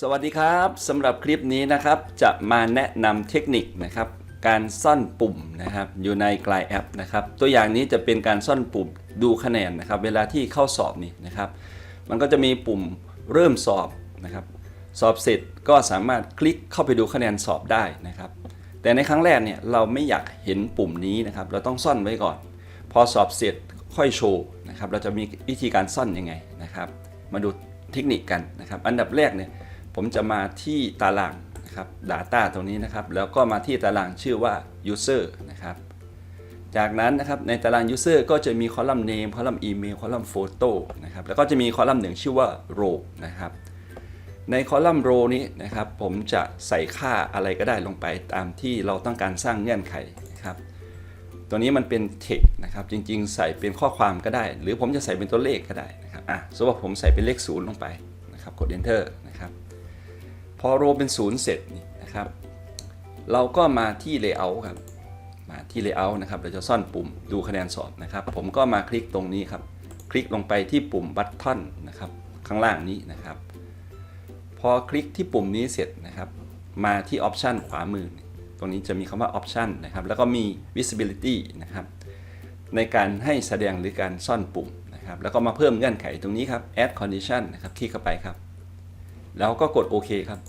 สวัสดีครับสำหรับคลิปนี้นะครับจะมาแนะนำเทคนิคนะครับการซ่อนปุ่มนะครับอยู่ในกลายแอปนะครับตัวอย่างนี้จะเป็นการซ่อนปุ่มดูคะแนนนะครับเวลาที่เข้าสอบนี่นะครับ มันก็จะมีปุ่มเริ่มสอบนะครับสอบเสร็จก็สามารถคลิกเข้าไปดูคะแนนสอบได้นะครับ แต่ในครั้งแรกเนี่ยเราไม่อยากเห็นปุ่มนี้นะครับเราต้องซ่อนไว้ก่อน พอสอบเสร็จค่อยโชว์นะครับเราจะมีวิธีการซ่อนยังไงนะครับ มาดูเทคนิคกันนะครับอันดับแรกเนี่ย ผมจะมาที่ตารางนะครับ Data ตรงนี้นะครับ แล้วก็มาที่ตารางชื่อว่า User นะครับ จากนั้นนะครับในตาราง User ก็จะมีคอลัมน์ Name คอลัมน์ Email คอลัมน์ Photo นะครับ แล้วก็จะมีคอลัมน์หนึ่งชื่อว่า Row นะครับ ในคอลัมน์ row นี้นะครับ ผมจะใส่ค่าอะไรก็ได้ลงไปตามที่เราต้องการสร้างเงื่อนไขนะครับตัวนี้มันเป็น text นะครับ จริงๆ ใส่เป็นข้อความก็ได้ หรือผมจะใส่เป็นตัวเลขก็ได้นะครับอะสมมติว่าผมใส่เป็นเลขศูนย์ลงไปนะครับกด enter นะครับพอ row เป็นศูนย์เสร็จนะครับ เราก็มาที่ layout ครับ มาที่ layout นะครับ เราจะซ่อนปุ่มดูคะแนนสอบนะครับ ผมก็มาคลิกตรงนี้ครับ คลิกลงไปที่ปุ่ม button นะครับ ข้างล่างนี้นะครับ พอคลิกที่ปุ่มนี้เสร็จนะครับ มาที่ออปชันขวามือ ตรงนี้จะมีคำว่าออปชันนะครับ แล้วก็มี visibility นะครับ ในการให้แสดงหรือการซ่อนปุ่มนะครับ แล้วก็มาเพิ่มเงื่อนไขตรงนี้ครับ add condition นะครับ คลิกเข้าไปครับ แล้วก็กดโอเคครับ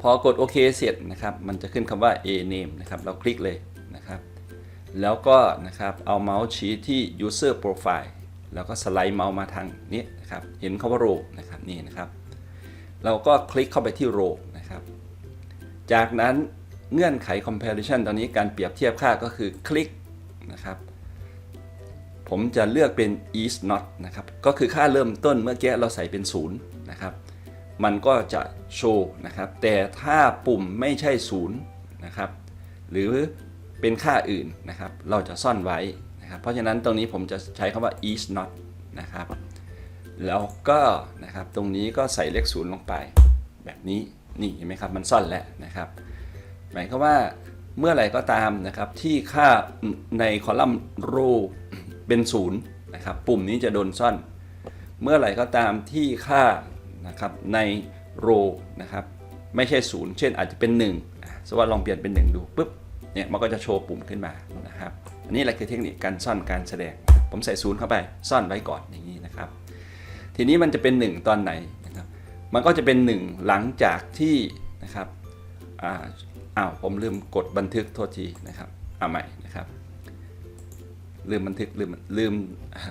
พอกดโอเคเสร็จนะครับ มันจะขึ้นคำว่า a name นะครับ เราคลิกเลยนะครับ แล้วก็นะครับเอาเมาส์ชี้ที่ user profile แล้วก็สไลด์เมาส์มาทางนี้นะครับ เห็นคำว่า row นะครับนี่นะครับ เราก็คลิกเข้าไปที่ row นะครับ จากนั้นเงื่อนไข comparison ตอนนี้การเปรียบเทียบค่าก็คือคลิกนะครับผมจะเลือกเป็น is not นะครับ ก็คือค่าเริ่มต้นเมื่อกี้เราใส่เป็น 0 นะครับ มันก็จะโชว์นะครับ แต่ถ้าปุ่มไม่ใช่0นะครับ หรือเป็นค่าอื่นนะครับ เราจะซ่อนไว้นะครับ เพราะฉะนั้นตรงนี้ผมจะใช้คำว่า is not นะครับ แล้วก็นะครับตรงนี้ก็ใส่เลขศูนย์ลงไป แบบนี้นี่เห็นไหมครับมันซ่อนแล้วนะครับ หมายความว่าเมื่อไหร่ก็ตามนะครับที่ค่าในคอลัมน์ row เป็นศูนย์นะครับ ปุ่มนี้จะโดนซ่อน เมื่อไหร่ก็ตามที่ค่า นะครับใน row นะครับไม่ใช่ศูนย์เช่นอาจจะเป็น1อะสมมติว่าลองเปลี่ยนเป็น 1 ดูปุ๊บเนี่ยมันก็จะโชว์ปุ่มขึ้นมานะครับอันนี้แหละคือเทคนิคการซ่อนการแสดง ผมใส่ศูนย์เข้าไปซ่อนไว้ก่อนอย่างนี้นะครับ ทีนี้มันจะเป็น 1 ตอนไหนนะครับมันก็จะเป็น 1 หลังจากที่นะครับอ่าอ้าวผมลืมกดบันทึกโทษทีนะครับเอาใหม่นะครับลืมบันทึกลืมลืม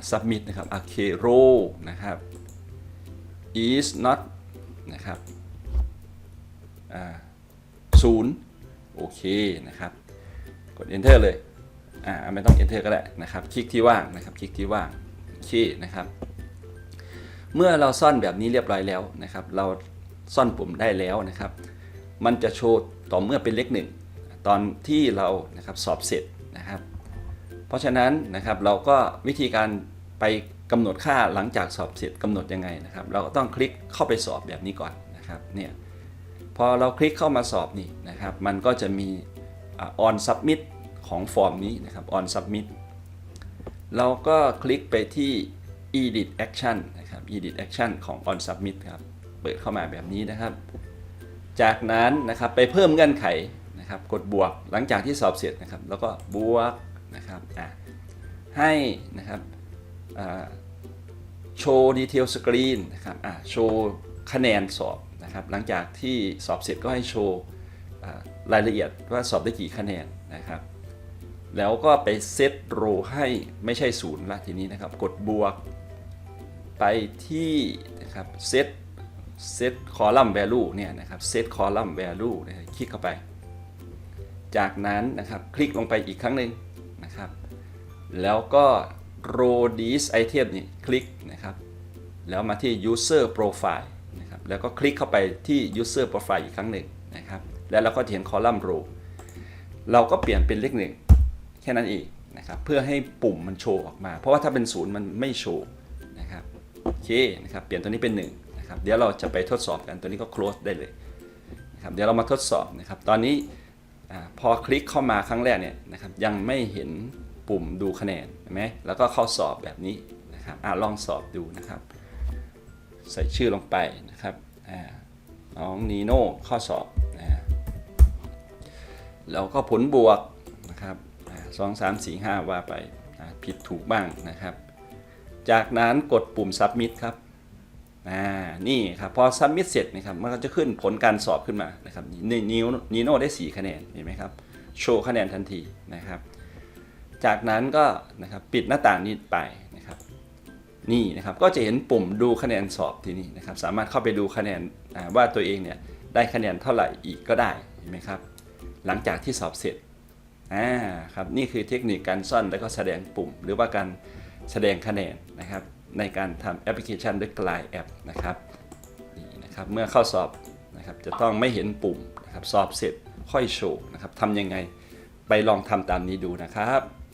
submit นะครับโอเค row นะครับ is not นะครับศูนย์โอเคนะครับ กด enter เลยอ่าไม่ต้อง enter ก็ได้นะครับ คลิกที่ว่างนะครับ คลิกที่ว่างโอเคนะครับ เมื่อเราซ่อนแบบนี้เรียบร้อยแล้วนะครับ เราซ่อนปุ่มได้แล้วนะครับ มันจะโชว์ต่อเมื่อเป็นเลขหนึ่งตอนที่เรานะครับสอบเสร็จนะครับ เพราะฉะนั้นนะครับเราก็วิธีการไป กำหนดค่าหลังจากสอบเสร็จกำหนดยังไงนะครับ เราก็ต้องคลิกเข้าไปสอบแบบนี้ก่อนนะครับเนี่ยพอเราคลิกเข้ามาสอบนี่นะครับ มันก็จะมีอ่า on submit ของฟอร์มนี้นะครับ on submit เราก็คลิกไปที่ edit action นะครับ edit action ของ on submit ครับ เปิดเข้ามาแบบนี้นะครับ จากนั้นนะครับไปเพิ่มเงื่อนไขนะครับ กดบวกหลังจากที่สอบเสร็จนะครับ แล้วก็บวกนะครับอะให้นะครับ โชว์ดีเทลสกรีนนะครับโชว์คะแนนสอบนะครับหลังจากที่สอบเสร็จก็ให้โชว์รายละเอียดว่าสอบได้กี่คะแนนนะครับ แล้วก็ไปเซตโรให้ไม่ใช่ศูนย์ละทีนี้นะครับ กดบวกไปที่นะครับเซตเซตคอลัมน์ value เนี่ยนะครับเซตคอลัมน์ value เนี่ยคลิกเข้าไป จากนั้นนะครับคลิกลงไปอีกครั้งหนึ่งนะครับ แล้วก็ row this item นี่คลิกนะครับ แล้วมาที่ user profile นะครับ แล้วก็คลิกเข้าไปที่ user profile อีกครั้งหนึ่งนะครับ แล้วเราก็จะเห็นคอลัมน์ row เราก็เปลี่ยนเป็นเลขหนึ่งแค่นั้นเองนะครับ เพื่อให้ปุ่มมันโชว์ออกมา เพราะว่าถ้าเป็นศูนย์มันไม่โชว์นะครับ โอเคนะครับ เปลี่ยนตัวนี้เป็น1นะครับ เดี๋ยวเราจะไปทดสอบกัน ตัวนี้ก็ close ได้เลยนะครับ เดี๋ยวเรามาทดสอบนะครับ ตอนนี้อพอคลิกเข้ามาครั้งแรกเนี่ยนะครับ ยังไม่เห็นปุ่มดูคะแนน ห็นไหมแล้วก็เข้าสอบแบบนี้นะครับอ่าลองสอบดูนะครับ ใส่ชื่อลงไปนะครับอ่าน้องนีโน่ข้อสอบนะฮะแล้วก็ผลบวกนะครับสองสามสี่ห้าว่าไปอ่าผิดถูกบ้างนะครับ จากนั้นกดปุ่ม submit ครับอ่านี่ครับพอ submit เสร็จนะครับมันก็จะขึ้นผลการสอบขึ้นมานะครับนี่นิวนีโน่ได้ 4 คะแนนเห็นไหมครับโชว์คะแนนทันทีนะครับ จากนั้นก็นะครับปิดหน้าต่างนี้ไปนะครับนี่นะครับก็จะเห็นปุ่มดูคะแนนสอบที่นี่นะครับสามารถเข้าไปดูคะแนนว่าตัวเองเนี่ยได้คะแนนเท่าไหร่อีกก็ได้เห็นไหมครับหลังจากที่สอบเสร็จอ่าครับนี่คือเทคนิคการซ่อนแล้วก็แสดงปุ่ม หรือว่าการแสดงคะแนนนะครับในการทำแอปพลิเคชันด้วยกลายแอปนะครับนี่นะครับเมื่อเข้าสอบนะครับจะต้องไม่เห็นปุ่มนะครับสอบเสร็จค่อยโชว์นะครับทำยังไงไปลองทำตามนี้ดูนะครับ